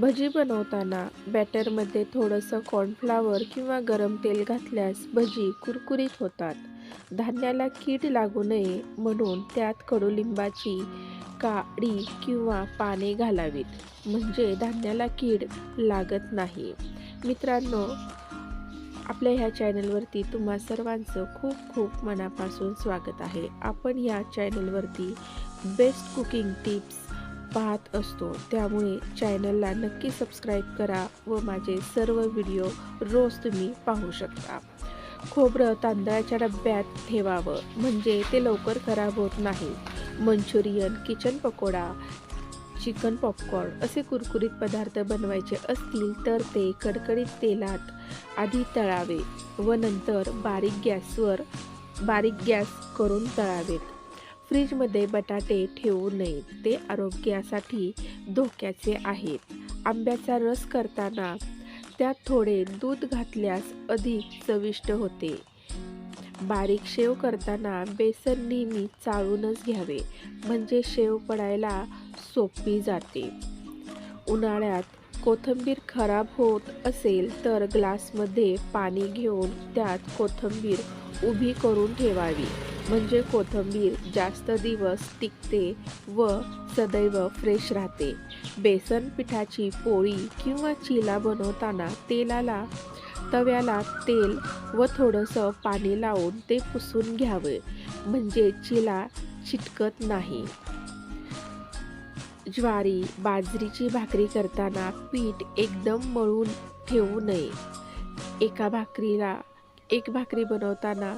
भजी बनवताना बॅटरमध्ये थोडंसं कॉर्नफ्लावर किंवा गरम तेल घातल्यास भजी कुरकुरीत होतात. धान्याला कीड लागू नये म्हणून त्यात कडुलिंबाची काडी किंवा पाने घालावीत. म्हणजे धान्याला कीड लागत नाही. मित्रांनो आपल्या ह्या चॅनलवरती तुम्हा सर्वांचं खूप खूप मनापासून स्वागत आहे. आपण या चॅनलवरती बेस्ट कुकिंग टिप्स पाहत असतो. त्यामुळे चॅनलला नक्की सबस्क्राईब करा व माझे सर्व व्हिडिओ रोज तुम्ही पाहू शकता. खोबरं तांदळाच्या डब्यात ठेवावं. म्हणजे ते लवकर खराब होत नाही. Manchurian kitchen pakoda chicken popcorn असे कुरकुरीत पदार्थ बनवायचे असतील तर ते कडकडीत तेलात आधी तळावे व नंतर बारीक गॅसवर बारीक गॅस करून तळावेत. फ्रीजमध्ये बटाटे ठेवू नयेत. ते आरोग्यासाठी धोक्याचे आहेत. आंब्याचा रस करताना त्यात थोडे दूध घातल्यास अधिक चविष्ट होते. बारीक शेव करताना बेसन नेहमी चाळूनच घ्यावे म्हणजे शेव पडायला सोपी जाते. उन्हाळ्यात कोथिंबीर खराब होत असेल तर ग्लासमध्ये पाणी घेऊन त्यात कोथिंबीर उभी करून ठेवावी. म्हणजे कोथिंबीर जास्त दिवस टिकते व सदैव फ्रेश राहते. बेसन पिठाची पोळी किंवा चिला बनवताना तेलाला तव्याला तेल व थोडंसं पाणी लावून ते पुसून घ्यावे. म्हणजे चिला चिटकत नाही. ज्वारी बाजरीची भाकरी करताना पीठ एकदम मळून ठेवू नये. एका भाकरीला एक भाकरी बनवताना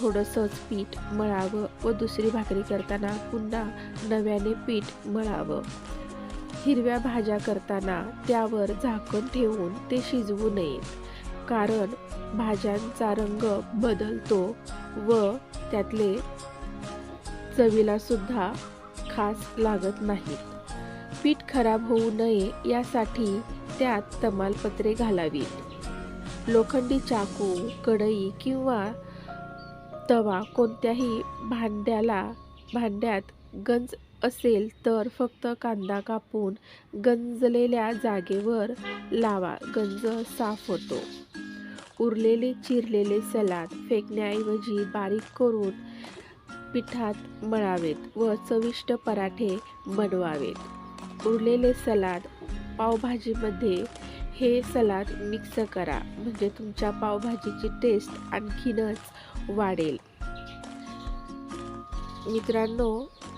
थोडंसंच पीठ मळावं व दुसरी भाकरी करताना पुन्हा नव्याने पीठ मळावं. हिरव्या भाज्या करताना त्यावर झाकण ठेवून ते शिजवू नयेत कारण भाज्यांचा रंग बदलतो व त्यातले चवीला सुद्धा खास लागत नाहीत पीठ खराब होऊ नये यासाठी त्यात तमालपत्रे घालावीत. लोखंडी चाकू कढई किंवा तवा कोणत्याही भांड्याला भांड्यात गंज असेल तर फक्त कांदा कापून गंजलेल्या जागेवर लावा. गंज साफ होतो. उरलेले चिरलेले सलाद फेकण्याऐवजी बारीक करून पिठात मळावेत व चविष्ट पराठे बनवावेत. उरलेले सलाद पावभाजीमध्ये हे सलाद मिक्स करा म्हणजे तुमच्या पावभाजीची टेस्ट आणखीनच वाढेल. मित्रांनो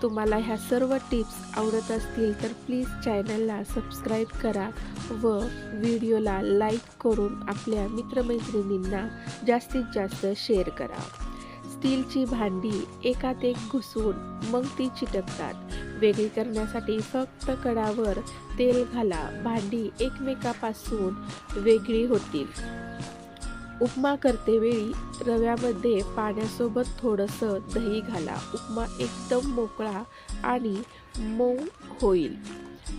तुम्हाला ह्या सर्व टिप्स आवडत असतील तर प्लीज चॅनलला सबस्क्राईब करा व व्हिडिओला लाईक करून आपल्या मित्रमैत्रिणींना जास्तीत जास्त शेअर करा. स्टीलची भांडी एकात एक घुसून मग ती चिटकतात. वेगळी करण्यासाठी फक्त कडावर तेल घाला भांडी एकमेकापासून वेगळी होतील. उपमा करतेवेळी रव्यामध्ये पाण्यासोबत थोडंसं दही घाला. उपमा एकदम मोकळा आणि मऊ होईल.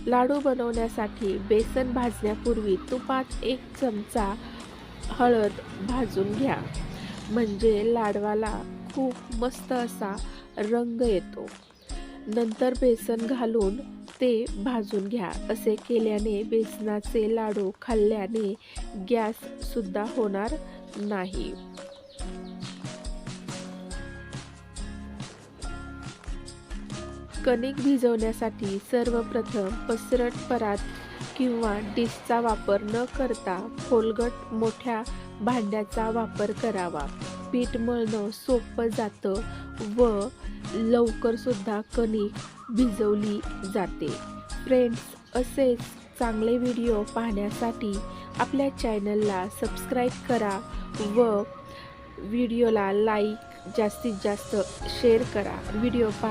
लाडू बनवण्यासाठी बेसन भाजण्यापूर्वी तुपात एक चमचा हळद भाजून घ्या. म्हणजे लाडवाला खूप मस्त असा रंग येतो. नंतर बेसन घालून ते भाजून घ्या. असे केल्याने बेसनाचे लाडू खाल्ल्याने गॅस सुद्धा होणार नाही. कणिक भिजवण्यासाठी सर्वप्रथम पसरट परात किंवा डिशचा वापर न करता खोलगट मोठ्या भांड्याचा वापर करावा. पीठ मळणं सोपं जातं व लवकर सुद्धा कणिक भिजवली जाते. फ्रेंड्स असेच चांगले व्हिडिओ पाहण्यासाठी आपल्या चॅनलला सबस्क्राईब करा व व्हिडिओला लाईक जास्तीत जास्त शेअर करा. व्हिडिओ पा